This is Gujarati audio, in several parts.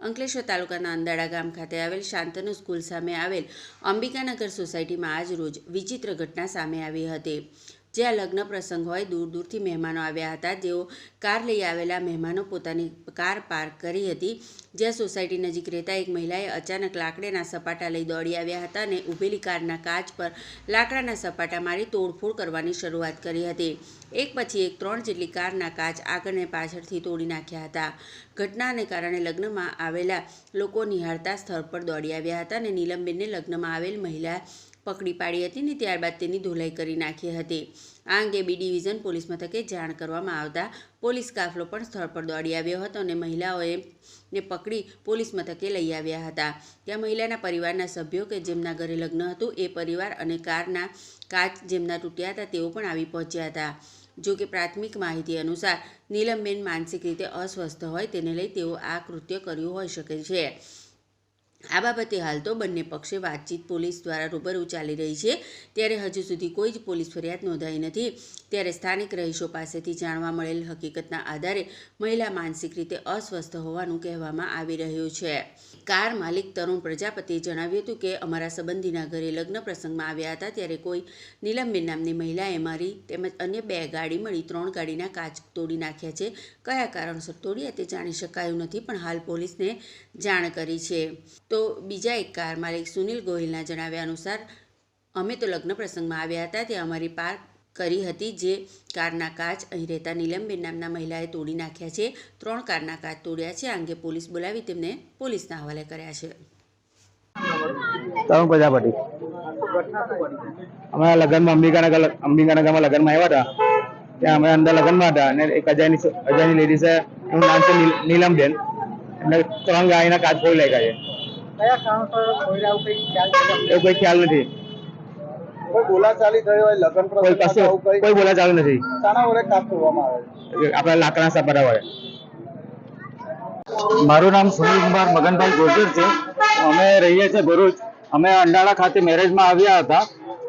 અંકલેશ્વર તાલુકાના અંદાડા ગામ ખાતે આવેલ શાંતનુ સ્કૂલ સામે આવેલ અંબિકાનગર સોસાયટીમાં આજ રોજ વિચિત્ર ઘટના સામે આવી હતી. જ્યાં લગ્ન પ્રસંગ હોય દૂર દૂરથી મહેમાનો આવ્યા હતા જેઓ કાર લઈ આવેલા મહેમાનો પોતાની કાર પાર્ક કરી હતી. જ્યાં સોસાયટી નજીક રહેતા એક મહિલાએ અચાનક લાકડાના સપાટા લઈ દોડી આવ્યા હતા અને ઊભેલી કારના કાચ પર લાકડાના સપાટા મારી તોડફોડ કરવાની શરૂઆત કરી હતી. એક પછી એક ત્રણ જેટલી કારના કાચ આગળ અને પાછળથી તોડી નાખ્યા હતા. ઘટનાને કારણે લગ્નમાં આવેલા લોકો નિહાળતા સ્થળ પર દોડી આવ્યા હતા અને નીલમબેનને લગ્નમાં આવેલ મહિલા પકડી પાડી હતી ને ત્યારબાદ તેની ધોલાઈ કરી નાખી હતી. આ અંગે બી ડિવિઝન પોલીસ મથકે જાણ કરવામાં આવતા પોલીસ કાફલો પણ સ્થળ પર દોડી આવ્યો હતો અને મહિલાઓએ ને પકડી પોલીસ મથકે લઈ આવ્યા હતા. ત્યાં મહિલાના પરિવારના સભ્યો કે જેમના ઘરે લગ્ન હતું એ પરિવાર અને કારના કાચ જેમના તૂટ્યા હતા તેઓ પણ આવી પહોંચ્યા હતા. જો કે પ્રાથમિક માહિતી અનુસાર નીલમબેન માનસિક રીતે અસ્વસ્થ હોય તેને લઈ તેઓ આ કૃત્ય કર્યું હોઈ શકે છે. આ બાબતે હાલ તો બંને પક્ષે વાતચીત પોલીસ દ્વારા રૂબરૂ ચાલી રહી છે. ત્યારે હજુ સુધી કોઈ જ પોલીસ ફરિયાદ નોંધાઈ નથી. ત્યારે સ્થાનિક રહીશો પાસેથી જાણવા મળેલ હકીકતના આધારે મહિલા માનસિક રીતે અસ્વસ્થ હોવાનું કહેવામાં આવી રહ્યું છે. કાર માલિક તરુણ પ્રજાપતિએ જણાવ્યું હતું કે અમારા સંબંધીના ઘરે લગ્ન પ્રસંગમાં આવ્યા હતા ત્યારે કોઈ નીલમબેન નામની મહિલાએ મારી તેમજ અન્ય બે ગાડી મળી ત્રણ ગાડીના કાચ તોડી નાખ્યા છે. કયા કારણસર તોડ્યા તે જાણી શકાયું નથી, પણ હાલ પોલીસને જાણ કરી છે. તો બીજા એક કાર માલિક સુનિલ ગોહિલના જણાવ્યા અનુસાર, અમે તો લગ્ન પ્રસંગમાં આવ્યા હતા, ત્યાં અમારી પાર્ક કરી હતી જે કારના કાચ, અહીં રહેતા નીલમબેન નામના મહિલાએ તોડી નાખ્યા છે, ત્રણ કારના કાચ તોડ્યા છે, આ અંગે પોલીસ બોલાવી તેમને પોલીસના હવાલે કર્યા છે. તરુણ પ્રજાપતિ અમે લગ્નમાં અંબિકાનગર, અંબિકાનગરમાં લગ્નમાં આવ્યા હતા. ત્યાં અમે અંદર લગ્નમાં હતા અને એક અજાયની અજાયની લેડીઝ છે એનું નામ છે નીલમબેન. એમને ત્રણ ગાડીના કાચ ફોડી લાગ્યા કયા કારણસર ખ્યાલ એવું કોઈ ખ્યાલ નથી. કોઈ બોલાચાલી થઈ હોય લગ્ન કોઈ કશું કોઈ? બોલા ચાલુ નથી. શાના વડે કાપ કરવામાં આવે છે. આપણા લાકડાના સપાટા વડે. મારું નામ સુનિલ કુમાર મગનભાઈ ગોજર છે. અમે રહીએ છીએ ભરૂચ. અમે અંડાળા ખાતે મેરેજમાં આવ્યા હતા.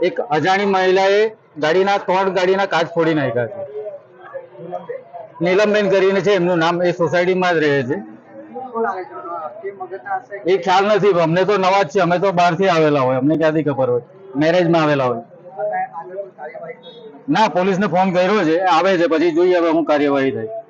એક અજાણી મહિલાએ ગાડીના ત્રણ ગાડીના કાચ ફોડી નાખ્યા છે. નીલમબેન કરીને છે એમનું નામ એ સોસાયટીમાં જ રહે છે. એ ખ્યાલ નથી અમને તો નવા જ છે. અમે તો બહારથી આવેલા હોય. અમને ક્યાંથી ખબર હોય? મેરેજમાં આવેલા હોય. ના પોલીસ ને ફોન કર્યો છે. આવે છે. પછી જોઈએ હવે હું કાર્યવાહી થાય.